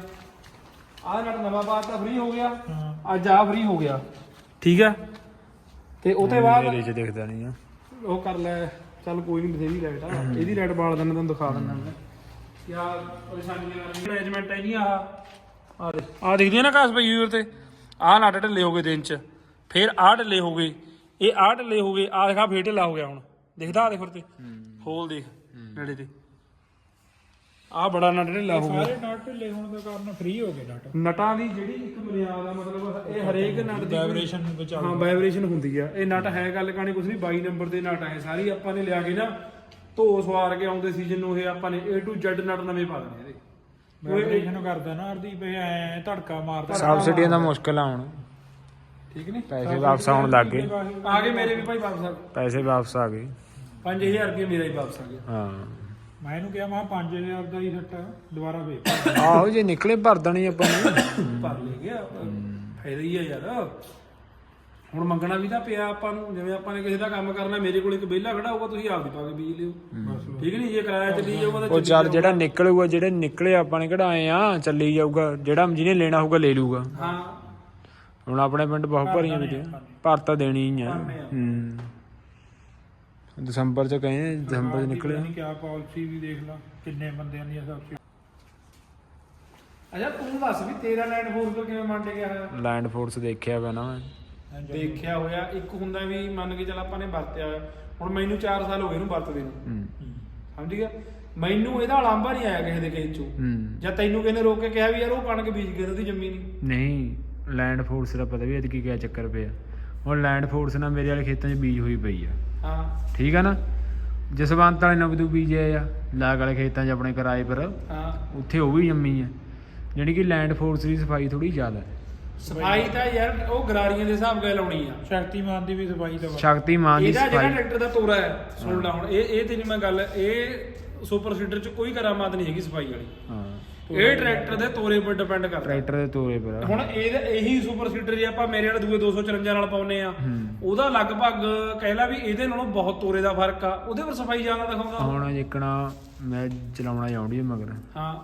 ਆਹ ਨਾਟ ਨਵਾਂ ਬਾਤ ਤਾਂ ਫ੍ਰੀ ਹੋ ਗਿਆ। ਹਾਂ। ਅੱਜ ਆ ਫ੍ਰੀ ਹੋ ਗਿਆ। ਠੀਕ ਆ? ਤੇ ਉਹ ਤੋਂ ਬਾਅਦ ਮੇਰੇ ਚ ਦਿਖਦਾ ਨਹੀਂ ਆ। ਉਹ ਕਰ ਲੈ। ਚੱਲ ਕੋਈ ਨਹੀਂ ਬਥੇਰੀ ਲਾਈਟ ਆ। ਇਹਦੀ ਲਾਈਟ ਬਾਲ ਦਿੰਦਾ ਤੁਹਾਨੂੰ ਦਿਖਾ ਦਿੰਦਾ। ਮੈਂ ਯਾਰ ਪਰੇਸ਼ਾਨੀਆਂ ਮੈਨੇਜਮੈਂਟ ਹੈ ਨਹੀਂ ਆਹ। ਆ ਦੇ ਆ ਦਿਖਦੀ ਆ ਨਾ ਕਾਸ ਪਈ ਯੂਰ ਤੇ। ਆਹ ਨਾਟ ਢਿੱਲੇ ਹੋ ਗਏ ਦਿਨ ਚ। ਫਿਰ ਆਹ ਢਿੱਲੇ ਹੋ ਗਏ। ਇਹ ਆਹ ਢਿੱਲੇ ਹੋ ਗਏ। ਆਹ ਦੇਖਾ ਫੇਰ ਢਿੱਲਾ ਹੋ ਗਿਆ ਹੁਣ। ਦਿਖਦਾ ਆ ਦੇਖ ਫਿਰ ਤੇ। ਹੋਲ ਦੇਖ। ਨੇੜੇ ਤੇ। ਆਹ ਬੜਾ ਨਟ ਢਿੱਲਾ ਹੋ ਗਿਆ। ਸਾਰੇ ਨਟ ਢਿੱਲੇ ਹੋਣ ਦਾ ਕਾਰਨ ਫ੍ਰੀ ਹੋ ਗਏ ਨਟ। ਨਟਾਂ ਦੀ ਜਿਹੜੀ ਇੱਕ ਬੁਨਿਆਦ ਆ ਮਤਲਬ ਇਹ ਹਰੇਕ ਨਟ ਦੀ ਵਾਈਬ੍ਰੇਸ਼ਨ ਬਚਾ ਹਾਂ ਵਾਈਬ੍ਰੇਸ਼ਨ ਹੁੰਦੀ ਆ। ਇਹ ਨਟ ਹੈ ਗੱਲ ਕਹਾਣੀ ਕੁਝ ਨਹੀਂ 22 ਨੰਬਰ ਦੇ ਨਟ ਆ ਸਾਰੀ। ਆਪਾਂ ਨੇ ਲਿਆ ਕੇ ਨਾ ਧੋ ਸਵਾਰ ਕੇ ਆਉਂਦੇ ਸੀਜ਼ਨ ਨੂੰ ਇਹ ਆਪਾਂ ਨੇ A to Z ਨਟ ਨਵੇਂ ਪਾ ਦੇਣੇ ਇਹਦੇ। ਵਾਈਬ੍ਰੇਸ਼ਨ ਕਰਦਾ ਨਾ ਹਰਦੀਪ ਇਹ ਐ ਧੜਕਾ ਮਾਰਦਾ। ਸਬਸਿਡੀਆਂ ਦਾ ਮੁਸ਼ਕਲ ਆਉਣ ਠੀਕ ਨਹੀਂ? ਪੈਸੇ ਵਾਪਸ ਆਉਣ ਲੱਗ ਗਏ। ਆ ਗਏ ਮੇਰੇ ਵੀ ਭਾਈ ਵਾਪਸ ਆ ਪੈਸੇ ਵਾਪਸ ਆ ਗਏ। 5000 ਰੁਪਏ ਮੇਰਾ ਹੀ ਵਾਪਸ ਆ ਗਿਆ। ਹਾਂ। ਮੈਂ ਇਹਨੂੰ ਕਿਹਾ ਮੈਂ 5000 ਦਾ ਹੀ ਸੱਟ ਦੁਬਾਰਾ ਵੇ ਆਹੋ ਜੇ ਨਿਕਲੇ ਭਰ ਦੇਣੀ ਆਪਾਂ ਨੇ। ਭਰ ਲੈ ਗਿਆ ਫਾਇਦਾ ਹੀ ਆ ਯਾਰ। ਹੁਣ ਮੰਗਣਾ ਵੀ ਤਾਂ ਪਿਆ ਆਪਾਂ ਨੂੰ। ਜਿਵੇਂ ਆਪਾਂ ਨੇ ਕਿਸੇ ਦਾ ਕੰਮ ਕਰਨਾ ਮੇਰੇ ਕੋਲ ਇੱਕ ਵਿਹਲਾ ਖੜਾ ਹੋਊਗਾ ਤੁਸੀਂ ਆਪ ਦੀ ਪਾ ਕੇ ਬੀਜ ਲਿਓ। ਠੀਕ ਨਹੀਂ ਜੇ ਕਿਰਾਇਆ ਚੱਲੀ ਜਾਊਗਾ ਤਾਂ ਉਹ ਚੱਲ ਜਿਹੜਾ ਨਿਕਲੂਗਾ ਜਿਹੜੇ ਨਿਕਲੇ ਆਪਾਂ ਨੇ ਕਢਾਏ ਆ ਚੱਲੀ ਜਾਊਗਾ। ਜਿਹੜਾ ਜਿਹਨੇ ਲੈਣਾ ਹੋਊਗਾ ਲੈ ਲੂਗਾ ਹਾਂ। ਹੁਣ ਆਪਣੇ ਪਿੰਡ ਬਹੁਤ ਭਰੀਆਂ ਵੀ ਭਰ ਤਾਂ ਦੇਣੀ ਹੀ ਆ। ਹੂੰ। ਦਸੰਬਰ ਚ ਕਹੇ ਦਸੰਬਰ ਚ ਨਿਕਲੇ। ਨਹੀਂ ਕਿਆ ਪਾਲਿਸੀ ਵੀ ਦੇਖ ਲਾ ਕਿੰਨੇ ਬੰਦਿਆਂ ਦੀ ਸਬਸਿਡੀ ਅੱਛਾ ਤੂੰ ਦੱਸ ਵੀ ਤੇਰਾ ਲੈਂਡ ਫੋਰਸ ਤੋਂ ਕਿਵੇਂ ਮੰਨ ਗਿਆ ਹੋਇਆ? ਲੈਂਡ ਫੋਰਸ ਦੇਖਿਆ ਪਿਆ ਨਾ ਮੈਂ। ਦੇਖਿਆ ਹੋਇਆ ਇੱਕ ਹੁੰਦਾ ਵੀ ਮੰਨ ਕੇ ਚੱਲ ਆਪਾਂ ਨੇ ਵਰਤਿਆ। ਹੋਇਆ ਹੁਣ ਮੈਨੂੰ 4 ਸਾਲ ਹੋ ਗਏ ਇਹਨੂੰ ਵਰਤਦੇ ਨੂੰ। ਹੂੰ। ਸਮਝ ਗਿਆ? ਮੈਨੂੰ ਇਹਦਾ ਲਾਂਭਾ ਨਹੀਂ ਆਇਆ ਕਿਸੇ ਦੇ ਖੇਤ ਚੋਂ। ਹੂੰ। ਜਾਂ ਤੈਨੂੰ ਕਿਹਨੇ ਰੋਕ ਕੇ ਕਿਹਾ ਵੀ ਯਾਰ ਉਹ ਕਣਕ ਬੀਜ ਕੇ ਉਹਦੀ ਜੰਮੀ ਨਹੀਂ ਨਹੀਂ ਲੈਂਡ ਫੋਰਸ ਦਾ ਪਤਾ ਵੀ ਐਤ ਕੀ ਕਿਆ ਚੱਕਰ ਪਿਆ। ਹੁਣ ਲੈਂਡ ਫੋਰਸ ਨਾਲ ਮੇਰੇ ਵਾਲੇ ਖੇਤਾਂ 'ਚ ਬੀਜ ਹੋਈ ਪਈ ਆ। ਹਾਂ। ਠੀਕ ਆ ਨਾ? ਜਸਵੰਤ ਵਾਲੇ ਨਵਦੂ ਬੀਜਿਆ ਆ ਲਾਗ ਵਾਲੇ ਖੇਤਾਂ 'ਚ ਆਪਣੇ ਕਿਰਾਏ ਪਰ। ਹਾਂ। ਉੱਥੇ ਉਹ ਵੀ ਜੰਮੀ ਆ। ਜਾਣੀ ਕਿ ਲੈਂਡ ਫੋਰਸ ਦੀ ਸਫ਼ਾਈ ਥੋੜੀ ਜ਼ਿਆਦਾ ਹੈ। ਸਫ਼ਾਈ ਤਾਂ ਯਾਰ ਉਹ ਗਰਾਰੀਆਂ ਦੇ ਹਿਸਾਬ ਨਾਲ ਲਾਉਣੀ ਆ। ਸ਼ਕਤੀਮਾਨ ਦੀ ਵੀ ਸਫ਼ਾਈ ਦਾ ਸ਼ਕਤੀਮਾਨ ਦੀ ਇਹਦਾ ਜਿਹੜਾ ਸਫ਼ਾਈ। ਟਰੈਕਟਰ ਦਾ ਤੋਰਾ ਹੈ ਸੁਣ ਲਾ ਹੁਣ ਇਹ ਇਹ ਤੇਰੀ ਮੈਂ ਗੱਲ ਇਹ ਸੁਪਰ ਸੀਡਰ ਚ ਕੋਈ ਕਰਾਮਾਤ ਨਹੀਂ ਹੈਗੀ ਸਫ਼ਾਈ ਵਾਲੀ। ਹਾਂ। ਇਹ ਟਰੈਕਟਰ ਦੇ ਤੋਰੇ ਪਰ ਡਿਪੈਂਡ ਕਰਦਾ। ਟਰੈਕਟਰ ਦੇ ਤੋਰੇ ਪਰ ਹੁਣ ਇਹ ਇਹੀ ਸੁਪਰ ਸੀਡਰ ਜੇ ਆਪਾਂ ਮੇਰੇ ਵਾਲੇ ਦੂਏ 254 ਨਾਲ ਪਾਉਨੇ ਆ। ਉਹਦਾ ਲਗਭਗ ਕਹਿ ਲਾ ਵੀ ਇਹਦੇ ਨਾਲੋਂ ਬਹੁਤ ਤੋਰੇ ਦਾ ਫ਼ਰਕ ਆ ਉਹਦੇ ਪਰ ਸਫ਼ਾਈ ਜ਼ਿਆਦਾ ਦਿਖਾਉਂਦਾ। ਹੁਣ ਜਿੱਕਣਾ ਮੈਂ ਚਲਾਉਣਾ ਚਾਹੁੰਦੀ ਮਗਰ। ਹਾਂ।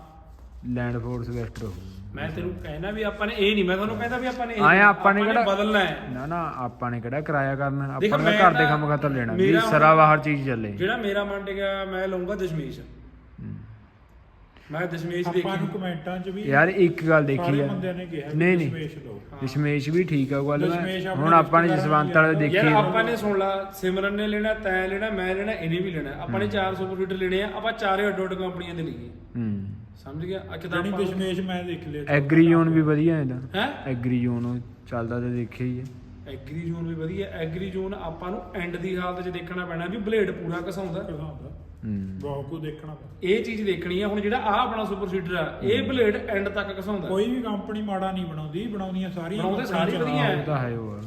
ਲੈਂਡ ਫੋਰਸ ਬੈਸਟ ਰਹੂ। ਮੈਂ ਤੈਨੂੰ ਕਹਿਣਾ ਵੀ ਆਪਾਂ ਨੇ ਇਹ ਨਹੀਂ ਮੈਂ ਤੁਹਾਨੂੰ ਕਹਿੰਦਾ ਵੀ ਆਪਾਂ ਨੇ ਇਹ ਆਏ ਆਪਾਂ ਨੇ ਕਿਹੜਾ- ਬਦਲਣਾ ਹੈ। ਨਾ ਨਾ ਆਪਾਂ ਨੇ ਕਿਹੜਾ ਕਿਰਾਇਆ ਕਰਨਾ ਆਪਾਂ ਨੇ ਘਰ ਦੇ ਕੰਮ ਖਾਤਰ ਲੈਣਾ ਵੀ ਸਰਾ ਬਾਹਰ ਚੀਜ਼ ਚੱਲੇ। ਜਿਹੜਾ ਮੇਰਾ ਮੰਡ ਗਿਆ ਮੈਂ ਲਊਂਗਾ ਦਸ਼ਮੇਸ਼। ਮੈਂ ਦਸ਼ਮੇਸ਼ ਆਪਾਂ ਨੂੰ ਦੇਖੀ ਕਮੈਂਟਾਂ 'ਚ ਵੀ ਯਾਰ ਇੱਕ ਗੱਲ ਦੇਖੀ ਸਾਰੇ ਆ ਬੰਦਿਆਂ ਨੇ ਕਿਹਾ ਵੀ ਨਹੀਂ ਨਹੀਂ। ਦਸ਼ਮੇਸ਼ ਲਓ ਦਸ਼ਮੇਸ਼ ਵੀ ਠੀਕ ਆ ਉਹ ਗੱਲ ਦਸ਼ਮੇਸ਼ ਮੈਂ ਆਪਣੇ ਹੁਣ ਆਪਾਂ ਨੇ ਜਸਵੰਤ ਵਾਲੇ ਦੇਖੀ ਯਾਰ ਆ। ਆਪਾਂ ਨੇ ਸੁਣ ਲਾ ਸਿਮਰਨ ਨੇ ਲੈਣਾ ਤੈਂ ਲੈਣਾ ਮੈਂ ਲੈਣਾ ਇਹਨੇ ਵੀ ਲੈਣਾ। ਆਪਾਂ ਨੇ ਚਾਰ ਸੁਪਰ ਹੀਟਰ ਲੈਣੇ ਆ ਆਪਾਂ ਚਾਰੇ ਅੱਡ ਅੱਡ ਕੰਪਨੀਆਂ ਦੇ ਲਈਏ। ਹੂੰ। ਸਮਝ ਗਿਆ? ਅੱਛਾ ਤਾਂ ਜਿਹੜੀ ਦਸ਼ਮੇਸ਼ ਮੈਂ ਦੇਖ ਲਿਆ ਐਗਰੀ ਜ਼ੋਨ ਵੀ ਵਧੀਆ ਇਹਦਾ। ਹੈ? ਐਗਰੀ ਜ਼ੋਨ ਉਹ ਚੱਲਦਾ ਤੇ ਦੇਖਿਆ ਹੀ ਹੈ ਐਗਰੀ ਜ਼ੋਨ ਵੀ ਵਧੀਆ। ਐਗਰੀ ਜ਼ੋਨ ਆਪਾਂ ਨੂੰ ਐਂਡ ਦੀ ਹਾਲਤ 'ਚ ਦੇਖਣਾ ਪੈਣਾ ਵੀ ਬਲੇਡ ਪੂਰਾ ਘਸਾਉਂਦਾ। ਬਹੁਤ ਕੁ ਦੇਖਣਾ ਪੈਂਦਾ। ਇਹ ਚੀਜ਼ ਦੇਖਣੀ ਆ ਹੁਣ ਜਿਹੜਾ ਆ ਆਪਣਾ ਸੁਪਰ ਸੀਡਰ ਆ ਇਹ ਬਲੇਡ ਐਂਡ ਤੱਕ ਘਸਾਉਂਦਾ। ਕੋਈ ਵੀ ਕੰਪਨੀ ਮਾੜਾ ਨਹੀਂ ਬਣਾਉਂਦੀ ਬਣਾਉਂਦੀਆਂ ਸਾਰੀਆਂ ਬਣਾਉਂਦੇ ਸਾਰੀ ਵਧੀਆ ਹੈ। ਉਹ ਤਾਂ ਹੈ ਉਹ।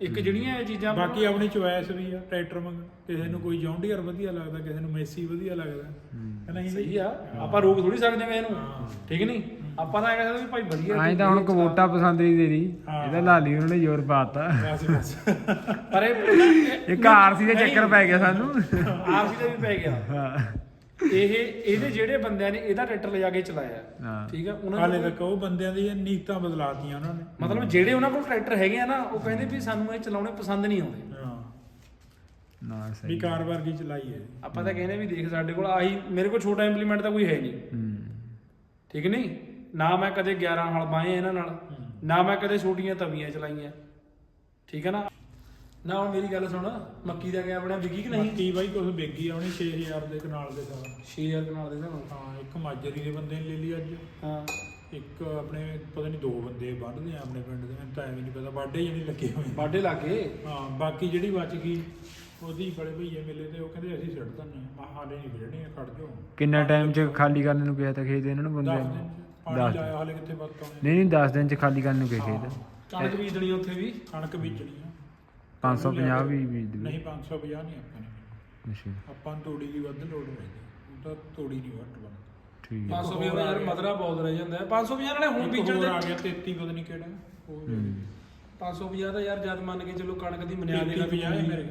ਇੱਕ ਜਿਹੜੀਆਂ ਇਹ ਚੀਜ਼ਾਂ ਬਾਕੀ ਆਪਣੀ ਚੁਆਇਸ ਵੀ ਆ ਟਰੈਕਟਰ ਮੰਗ ਕਿਸੇ ਨੂੰ ਕੋਈ ਜੌਂਡੀਅਰ ਵਧੀਆ ਲੱਗਦਾ ਕਿਸੇ ਨੂੰ ਮੈਸੀ ਵਧੀਆ ਲੱਗਦਾ। ਹੈ। ਨਹੀਂ ਸਹੀ ਆ। ਆਪਾਂ ਰੋਕ ਥੋੜੀ ਸਕਦੇ ਆ ਇਹਨੂੰ ਠੀਕ ਨਹੀਂ? ਆਪਾਂ ਤਾਂ ਇਹ ਕਹਿੰਦੇ ਵੀ ਭਾਈ ਵਧੀਆ ਐਂ ਤਾਂ ਹੁਣ ਕਵੋਟਾ ਪਸੰਦ ਨਹੀਂ ਦੇ ਰਹੀ ਹਾਂ। ਇਹਦਾ ਲਾਲੀ ਉਹਨਾਂ ਨੇ ਜ਼ੋਰ ਪਾਤਾ। ਬਸ ਬਸ। ਪਰ [laughs] ਇਹ ਇੱਕ ਆਰਸੀ ਦੇ ਚੱਕਰ ਪੈ ਗਿਆ ਸਾਨੂੰ। ਆਰਸੀ ਦਾ ਵੀ ਪੈ ਗਿਆ। ਹਾਂ। ਇਹ ਇਹਦੇ ਜਿਹੜੇ ਬੰਦਿਆਂ ਨੇ ਇਹਦਾ ਟਰੈਕਟਰ ਲਿਜਾ ਕੇ ਚਲਾਇਆ। ਹਾਂ। ਠੀਕ ਆ ਉਹਨਾਂ ਹਾਲੇ ਨੂੰ ਤੱਕ ਉਹ ਬੰਦਿਆਂ ਦੀਆਂ ਨੀਤਾਂ ਬਦਲਾਤੀਆਂ ਉਹਨਾਂ ਨੇ। ਮਤਲਬ ਜਿਹੜੇ ਉਹਨਾਂ ਕੋਲ ਟਰੈਕਟਰ ਹੈਗੇ ਆ ਨਾ ਉਹ ਕਹਿੰਦੇ ਵੀ ਸਾਨੂੰ ਇਹ ਚਲਾਉਣੇ ਪਸੰਦ ਨਹੀਂ ਆਉਂਦੇ। ਹਾਂ। ਨਾ ਵੀ ਸਹੀ ਕਾਰ ਵਰਗੀ ਚਲਾਈ ਹੈ। ਆਪਾਂ ਤਾਂ ਕਹਿੰਦੇ ਵੀ ਦੇਖ ਸਾਡੇ ਕੋਲ ਆਹੀ ਮੇਰੇ ਕੋਲ ਛੋਟਾ ਇੰਪਲੀਮੈਂਟ ਤਾਂ ਕੋਈ ਹੈ ਨਹੀਂ। ਹੂੰ। ਠੀਕ ਨਹੀਂ? ਨਾ ਮੈਂ ਕਦੇ 11 ਹਲ ਬਾਏ ਇਹਨਾਂ ਨਾਲ ਨਾ ਮੈਂ ਕਦੇ ਛੋਟੀਆਂ ਤਵੀਆਂ ਚਲਾਈਆਂ। ਠੀਕ ਹੈ ਨਾ? ਨਾ ਹੁਣ ਮੇਰੀ ਗੱਲ ਸੁਣ ਮੱਕੀ ਦਾ ਗਿਆ ਆਪਣਾ ਵਿਕੀ ਕਿ ਨਹੀਂ? ਮੱਕੀ ਬਾਈ ਕੁਝ ਵੇਗੀ ਆਉਣੀ 6000 ਦੇ ਕਨਾਲ ਦੇ ਸਾਹ 6000 ਕਨਾਲ ਦੇ ਸਾਨੂੰ ਹਾਂ ਇੱਕ ਮਾਜਰੀ ਦੇ ਬੰਦੇ ਨੇ ਲੈ ਲਈ ਅੱਜ। ਹਾਂ। ਇੱਕ ਆਪਣੇ ਪਤਾ ਨਹੀਂ ਦੋ ਬੰਦੇ ਵੱਢਦੇ ਆ ਆਪਣੇ ਪਿੰਡ ਦੇ ਮੈਨੂੰ ਤਾਂ ਐਵੇਂ ਨਹੀਂ ਪਤਾ ਵਾਢੇ ਜਣੀ ਲੱਗੇ ਹੋਏ। ਬਾਡੇ ਲਾਗੇ? ਹਾਂ ਬਾਕੀ ਜਿਹੜੀ ਬਚ ਗਈ ਉਹਦੀ ਬੜੇ ਭਈਏ ਮਿਲੇ ਤੇ ਉਹ ਕਹਿੰਦੇ ਅਸੀਂ ਸਿੱਟ ਦਿੰਦੇ ਆ ਮੈਂ ਹਾਲੇ ਨਹੀਂ ਵਿੜਣੀ ਆ ਖੜ ਜਾਓ। ਕਿੰਨਾ ਟਾਈਮ ਚ ਖਾਲੀ ਕਰਨ ਨੂੰ ਕਿਹਾ ਤਾਂ ਖੇਤ ਇਹਨਾਂ ਨੂੰ 10 ਬੰਦਿਆਂ ਦਿਨ ਨੂੰ ਚ। ਪਾਣੀ ਦਸ ਲਾਇਆ ਹਾਲੇ ਕਿੱਥੇ ਵਕਤ ਆਉਣੇ ਨਹੀਂ ਨਹੀਂ 10 ਦਿਨ ਚ ਖਾਲੀ ਕਰਨ ਨੂੰ ਕਿਹਾ ਖੇਤ ਕਣਕ ਬੀਜਣੀ ਉੱਥੇ ਵੀ ਕਣਕ ਬੀਜਣੀ ਆ। 550 ਵੀ ਬੀਜ ਦੂ ਨਹੀਂ 550 ਨਹੀਂ ਆਪਾਂ ਨੇ। ਅੱਛਾ। ਆਪਾਂ ਨੂੰ ਤੋੜੀ ਦੀ ਵੱਧ ਲੋੜ ਪੈਂਦੀ ਉਹ ਤਾਂ ਤੋੜੀ ਨਹੀਂ ਵੱਟ ਬਣਦੀ ਠੀਕ ਹੈ 500 ਵੀ ਯਾਰ ਮਦਰਾ ਬਹੁਤ ਰਹਿ ਜਾਂਦਾ ਹੈ। 550 ਨਾਲੇ ਹੁਣ ਇੱਕ ਬੀਜਣ ਹੋਰ ਦੇ ਆ ਗਿਆ 33 ਪਤਾ ਨਹੀਂ ਕਿਹੜਾ। ਉਹ ਹੂੰ। 550 ਦਾ ਯਾਰ ਜਦ ਮੰਨ ਕੇ ਚਲੋ ਕਣਕ ਦੀ ਮਨਿਆਦ ਦੀ 50 ਹੈ ਮੇਰੇ।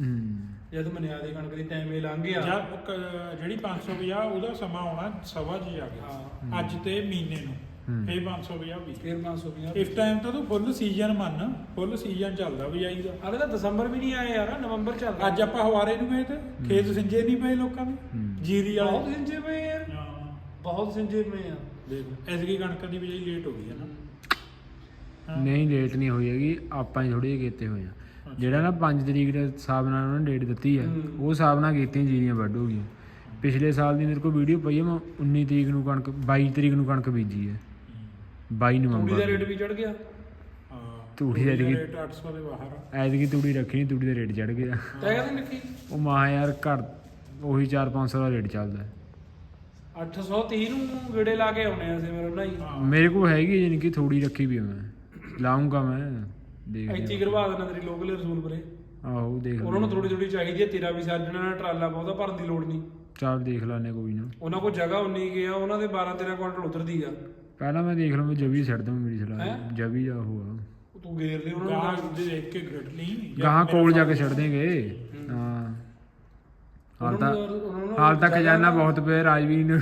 ਹੂੰ। ਜਦ ਮਨਿਆਦ ਦੀ ਕਣਕ ਦੀ ਟਾਈਮ ਇਹ ਲੰਘ ਗਿਆ। ਜਾਂ ਕ- ਜਿਹੜੀ 550 ਉਹਦਾ ਸਮਾਂ ਆਉਣਾ ਸਵਾ ਜੀ ਆ ਗਿਆ। ਅੱਜ ਤੇ ਮਹੀਨੇ ਨੂੰ। ਹੂੰ। ਫੇਰ 550 ਵੀ। ਫਿਰ 550 ਇਸ ਟਾਈਮ ਤਾਂ ਤੂੰ ਫੁੱਲ ਸੀਜ਼ਨ ਮੰਨ। ਫੁੱਲ ਸੀਜ਼ਨ ਚੱਲਦਾ ਬਿਜਾਈ ਦਾ। ਤਾਂ ਦਸੰਬਰ ਵੀ ਨਹੀਂ ਆਇਆ ਯਾਰ ਨਵੰਬਰ ਚੱਲਦਾ। ਅੱਜ ਆਪਾਂ ਹਵਾਰੇ ਨੂੰ ਗਏ ਤੇ ਖੇਤ ਸਿੰਜੇ ਨਹੀਂ ਪਏ ਲੋਕਾਂ ਦੇ। ਹੂੰ। ਜੀਰੀ ਬਹੁਤ ਵਾਲੇ ਸਿੰਜੇ ਪਏ ਯਾਰ। ਹਾਂ। ਬਹੁਤ ਸਿੰਜੇ ਪਏ ਆ। ਦੇਖ ਐਸੀ ਕਣਕਾਂ ਦੀ ਬਿਜਾਈ ਲੇਟ ਹੋ ਗਈ ਹੈ ਨਾ। ਹਾਂ। ਨਹੀਂ ਲੇਟ ਨਹੀਂ ਹੋਈ ਹੈਗੀ। ਆਪਾਂ ਹੀ ਥੋੜੀ ਜਿਹੀ ਕੀਤੇ ਹੋਏ ਆ। ਜਿਹੜਾ ਨਾ 5 ਤਰੀਕ ਦੇ ਹਿਸਾਬ ਨਾਲ ਉਹਨਾਂ ਨੇ ਡੇਟ ਦਿੱਤੀ ਹੈ। ਉਹ ਹਿਸਾਬ ਨਾਲ ਕੀਤੀਆਂ ਜੀਰੀਆਂ ਵੱਢ ਹੋ ਗਈਆਂ। ਪਿਛਲੇ ਸਾਲ ਦੀ ਮੇਰੇ ਕੋਲ ਵੀਡੀਓ ਪਈ ਹੈ ਮੈਂ 19 ਤਰੀਕ ਨੂੰ ਕਣਕ 22 ਤਰੀਕ ਨੂੰ ਕਣਕ ਬੀਜੀ ਹੈ। 22 ਤੂੜੀ ਦਾ ਨਵੰਬਰ ਰੇਟ ਵੀ ਚੜ ਗਿਆ? ਹਾਂ ਤੂੜੀ ਦਾ ਰੇਟ- ਰੇਟ 800 ਦੇ ਬਾਹਰ ਆ। ਐਤਕੀ ਤੂੜੀ ਰੱਖੀ ਨਹੀਂ ਤੂੜੀ ਦਾ ਰੇਟ ਚੜ ਗਿਆ। ਤੈ ਕਹਿੰਦੇ ਨਿੱਕੀ ਉਹ ਮਾਹ ਯਾਰ ਘਰ ਉਹੀ 4-500 ਦਾ ਰੇਟ ਚੱਲਦਾ ਹੈ। 830 ਨੂੰ ਗੇੜੇ ਲਾ ਕੇ ਆਉਣੇ ਆ ਸੀ ਮੇਰੇ ਬਣਾਈ ਹਾਂ। ਮੇਰੇ ਕੋਲ ਹੈਗੀ ਜਾਨੀ ਕਿ ਥੋੜੀ ਰੱਖੀ ਵੀ ਹੈ ਮੈਂ। ਲਾਉਂਗਾ ਮੈਂ। ਇੱਥੇ ਕਰਵਾ ਦੇਣਾ ਤੇਰੀ ਲੋਕਲ ਰਸੂਲ ਪਰੇ। ਆਹੋ ਦੇਖ ਉਹਨਾਂ ਨੂੰ। ਥੋੜੀ ਥੋੜੀ ਚਾਹੀਦੀ ਹੈ ਤੇਰਾ ਵੀ ਸਾਜਣਾ ਨਾਲ ਟਰਾਲਾ ਬਹੁਤਾ ਭਰਨ ਦੀ ਲੋੜ ਨਹੀਂ। ਚੱਲ ਦੇਖ ਲੈਣੇ ਕੋਈ ਨਾ। ਉਹਨਾਂ ਕੋਲ ਜਗ੍ਹਾ ਉਨੀ ਗਿਆ ਉਹਨਾਂ ਦੇ 12 13 ਕੁਇੰਟਲ ਉਤਰਦੀ ਆ। ਪਹਿਲਾਂ ਮੈਂ ਦੇਖ ਲਵਾਂ ਜਵੀ ਛੱਡ ਦਵਾਂ ਮੇਰੀ ਹੈਂ? ਸਲਾਹ ਜਵੀ ਆ ਉਹ ਆ। ਤੂੰ ਗੇਰ ਲਈ ਉਹਨਾਂ ਨੂੰ ਦੇ ਦੇਖ ਕੇ ਗ੍ਰਿਡ ਲਈ। ਗਾਹਾਂ ਕੋਲ ਜਾ ਕੇ ਛੱਡ ਦੇਂਗੇ ਹਾਂ। ਹਾਲ ਤਾਂ ਉਹਨਾਂ ਨੂੰ ਹਾਲ ਤਾਂ ਖਜ਼ਾਨਾ ਬਹੁਤ ਪਿਆ ਰਾਜਵੀਰ ਨੂੰ।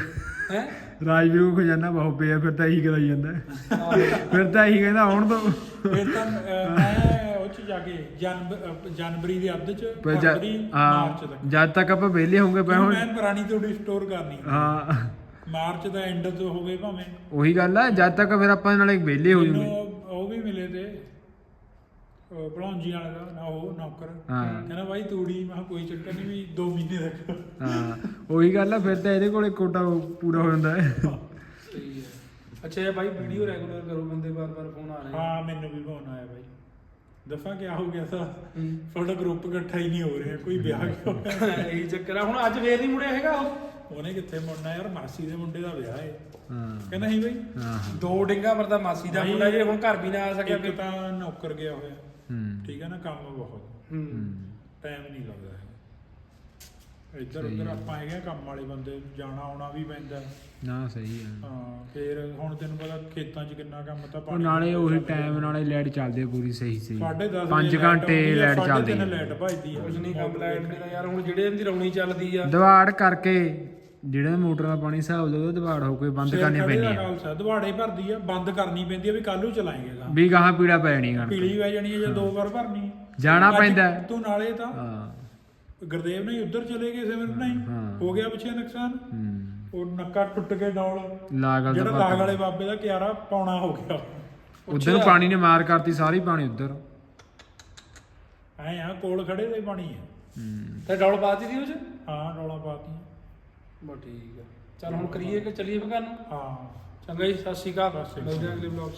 ਹੈ? ਰਾਜਵੀਰ ਨੂੰ ਖਜ਼ਾਨਾ ਬਹੁਤ ਪਿਆ ਫਿਰ ਤਾਂ ਇਹੀ ਕਰਾਈ ਜਾਂਦਾ। ਫਿਰ ਤਾਂ ਇਹੀ ਕਹਿੰਦਾ ਹੁਣ ਤੋਂ ਫਿਰ ਤਾਂ ਅਹ, ਮੈਂ ਉਹ ਚ ਜਾ ਕੇ ਜਨਵ- ਅਹ, ਜਨਵਰੀ ਦੇ ਅੱਧ ਚ ਪਰ ਜਦ- ਫਰਵਰੀ ਮਾਰਚ ਹਾਂ ਤੱਕ। ਜਦ ਤੱਕ ਆਪਾਂ ਵਿਹਲੇ ਹੋਵਾਂਗੇ ਪਏ ਹੁਣ ਮੈਂ ਪੁਰਾਣੀ ਤੋੜੀ ਸਟੋਰ ਕਰਨੀ ਹਾਂ। ਮਾਰਚ ਦਾ ਐਂਡ ਤੋਂ ਹੋਵੇ ਭਾਵੇਂ। ਉਹੀ ਗੱਲ ਆ ਜਦ ਤੱਕ ਫਿਰ ਆਪਾਂ ਨਾਲੇ ਵਿਹਲੇ ਹੋ ਮੈਨੂੰ ਜਾਵਾਂਗੇ ਉਹ- ਉਹ ਵੀ ਮਿਲੇ ਤੇ ਭਲੌਂਜੀ ਵਾਲੇ ਦਾ ਨਾ ਉਹ ਨੌਕਰ। ਹਾਂ। ਕਹਿੰਦਾ ਬਾਈ ਤੂੜੀ ਮੈਂ ਕਿਹਾ ਕੋਈ ਚੱਕਰ ਨਹੀਂ ਵੀ 2 ਮਹੀਨੇ ਤੱਕ। ਹਾਂ ਉਹੀ ਗੱਲ ਆ ਫਿਰ ਤਾਂ ਇਹਦੇ ਕੋਲੇ ਕੋਟਾ ਪੂਰਾ ਹੋ ਜਾਂਦਾ ਹੈ। ਸਹੀ ਹੈ। ਅੱਛਾ ਇਹ ਭਾਈ ਵੀਡੀਓ ਰੈਗੂਲਰ ਕਰੋ ਬੰਦੇ ਬਾਰ-ਬਾਰ ਫੋਨ ਆ ਰਹੇ ਆ। ਹਾਂ ਮੈਨੂੰ ਵੀ ਫੋਨ ਆਇਆ ਬਾਈ। ਦੱਸਾਂ ਕਿਆ ਹੋ ਗਿਆ ਸਾ ਹੂੰ। ਤੁਹਾਡਾ ਗਰੁੱਪ ਇਕੱਠਾ ਹੀ ਨਹੀਂ ਹੋ ਰਿਹਾ ਕੋਈ ਵਿਆਹ ਕਿਉਂ? [laughs] ਇਹੀ ਚੱਕਰ ਆ। ਹੁਣ ਅੱਜ ਫੇਰ ਨਹੀਂ ਮੁੜਿਆ ਹੈਗਾ ਉਹ। ਉਹਨੇ ਕਿੱਥੇ ਮੁੜਨਾ ਯਾਰ ਮਾਸੀ ਦੇ ਮੁੰਡੇ ਦਾ ਵਿਆਹ ਹੈ ਹਾਂ। ਕਹਿੰਦਾ ਨਹੀਂ ਬਾਈ ਹਾਂ ਹਾਂ। ਦੋ ਡਿੰਗਾ ਵਰਦਾ ਮਾਸੀ ਦਾ ਮੁੰਡਾ ਜੇ ਹੁਣ ਘਰ ਵੀ ਨਾ ਆ ਸਕਿਆ ਇੱਕ ਤਾਂ ਨੌਕਰ ਗਿਆ ਹੋਇਆ। ਹੂੰ। ਠੀਕ ਹੈ ਨਾ ਕੰਮ ਬਹੁਤ। ਹੂੰ। ਟਾਈਮ ਨਹੀਂ ਲੱਗਦਾ ਇੱਧਰ ਉੱਧਰ ਆਪਾਂ ਹੈਗੇ ਆ ਕੰਮ ਵਾਲੇ ਬੰਦੇ ਜਾਣਾ ਆਉਣਾ ਵੀ ਪੈਂਦਾ। ਨਾ ਸਹੀ ਹੈ ਹਾਂ ਫੇਰ ਹੁਣ ਤੈਨੂੰ ਪਤਾ ਖੇਤਾਂ 'ਚ ਕਿੰਨਾ ਕੰਮ ਤਾਂ ਉਹ ਪਾਣੀ ਨਾਲੇ ਉਹੀ ਟਾਈਮ ਨਾਲੇ ਲਾਈਟ ਚੱਲਦੀ ਆ ਪੂਰੀ ਸਹੀ ਸਹੀ। ਸਾਢੇ 10 5 ਘੰਟੇ ਲਾਈਟ ਚੱਲਦੀ ਹੈ ਆ। ਲਾਈਟ ਭਜਦੀ ਆ। ਕੁਝ ਨਹੀਂ ਕੰਮ ਲਾਈਟ ਨੇ ਤਾਂ ਯਾਰ ਹੁਣ ਜਿਹੜੇ ਇਹਦੀ ਰੌਣੀ ਚੱਲਦੀ ਆ। ਦਵਾੜ ਕਰਕੇ ਜਿਹੜੇ ਮੋਟਰ ਦਾ ਪਾਣੀ ਹਿਸਾਬ ਦਾ ਉਹਦਾ ਦਵਾੜ ਹੋ ਕੇ ਬੰਦ ਕਰਨੀ ਪੈਣੀ ਆ ਖਾਲਸਾ ਦਵਾੜੇ ਭਰਦੀ ਆ ਬੰਦ ਕਰਨੀ ਪੈਂਦੀ ਆ ਵੀ ਕੱਲ ਨੂੰ ਚਲਾਏਗੇ ਵੀ ਗਾਹਾਂ ਪੀੜਾ ਪੈਣੀ ਕਣਕ ਪੀਲੀ ਵੈ ਜਾਣੀ ਆ ਜਾਂ ਦੋ ਵਾਰ ਭਰਨੀ। ਜਾਣਾ ਪੈਂਦਾ। ਹੈ। ਤੂੰ ਨਾਲੇ ਤਾਂ ਹਾਂ। ਗੁਰਦੇਵ ਨਹੀਂ ਉੱਧਰ ਚਲੇ ਗਏ ਸਿਮਰਨ ਨਹੀਂ ਹਾਂ। ਹੋ। ਗਿਆ ਪਿੱਛੇ ਨੁਕਸਾਨ। ਹੂੰ। ਉਹ ਨੱਕਾ ਟੁੱਟ ਕੇ ਡੌਲ। ਲਾਗਲ ਜਿਹੜਾ ਲਾਗ ਵਾਲੇ ਬਾਬੇ ਦਾ ਕਿਆਰਾ ਪੌਣਾ ਹੋ ਗਿਆ। ਉਧਰ ਨੂੰ ਪਾਣੀ ਨੇ ਮਾਰ ਕਰਤੀ ਸਾਰੀ ਪਾਣੀ ਉਧਰ। ਐ ਆ ਕੋਲ ਖੜੇ ਦੇ ਪਾਣੀ ਆ। ਤੇ ਡੌਲ ਬਾਤੀ ਦੀ ਉਹ ਚ? ਹਾਂ ਡੋਲਾ ਪਾਤੀ ਬਸ ਠੀਕ ਆ। ਚੱਲ ਹੁਣ ਕਰੀਏ ਕਿ ਚੱਲੀਏ ਬਗਾ ਨੂੰ? ਹਾਂ। ਚੰਗਾ ਜੀ ਸਤਿ ਸ਼੍ਰੀ ਅਕਾਲ। ਸਤਿ ਸ਼੍ਰੀ ਮਿਲਦੇ ਹਾਂ ਅਗਲੇ ਵਲੌਗ 'ਚ।